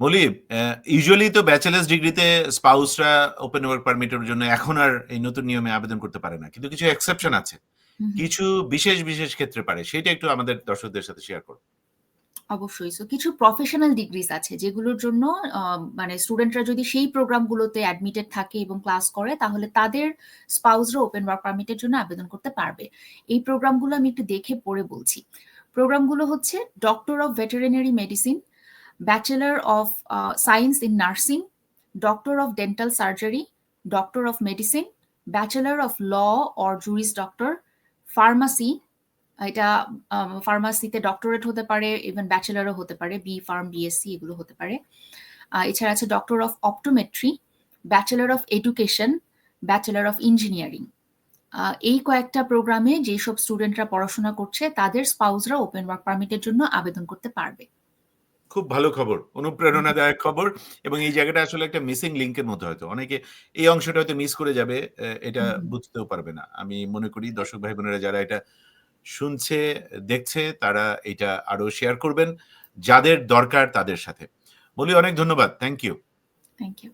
Moli usually তো bachelors ডিগ্রিতে স্পাউসরা open work পারমিটের জন্য এখন আর এই নতুন নিয়মে আবেদন করতে পারে না। কিন্তু কিছু এক্সেপশন আছে। কিছু বিশেষ বিশেষ ক্ষেত্রে পারে। সেটা একটু আমাদের দর্শকদের সাথে শেয়ার করো। অবশ্যই। সো কিছু প্রফেশনাল ডিগ্রিজ আছে যেগুলোর জন্য মানে স্টুডেন্টরা যদি সেই প্রোগ্রামগুলোতে অ্যাডমিটেড থাকে এবং ক্লাস করে তাহলে তাদের স্পাউসরা ওপেন ওয়ার্ক পারমিটের জন্য আবেদন করতে পারবে। এই প্রোগ্রামগুলো আমি একটু দেখে পড়ে বলছি। প্রোগ্রামগুলো হচ্ছে doctor of veterinary medicine bachelor of science in nursing doctor of dental surgery doctor of medicine bachelor of law or juris doctor pharmacy এটা ফার্মাসিতে ডক্টরেট হতে পারে ইভেন ব্যাচেলারও হতে পারে বি ফার্ম বিএসসি এগুলো হতে পারে। এছাড়া আছে doctor of optometry bachelor of education bachelor of engineering এই কয়েকটা প্রোগ্রামে যেসব স্টুডেন্টরা পড়াশোনা করছে, তাদের স্পাউসরা ওপেন ওয়ার্ক পারমিটের জন্য আবেদন করতে পারবে। খুব ভালো খবর অনুপ্রেরণাদায়ক খবর এবং এই জায়গাটা আসলে একটা মিসিং লিঙ্কের মতো হয়তো। অনেকে এই অংশটা হয়তো মিস করে যাবে এটা। বুঝতেও পারবে না। আমি মনে করি দর্শক ভাই বোনেরা যারা এটা শুনছে দেখছে তারা এটা আরও শেয়ার করবেন যাদের দরকার তাদের সাথে। বলি অনেক ধন্যবাদ। Thank you thank you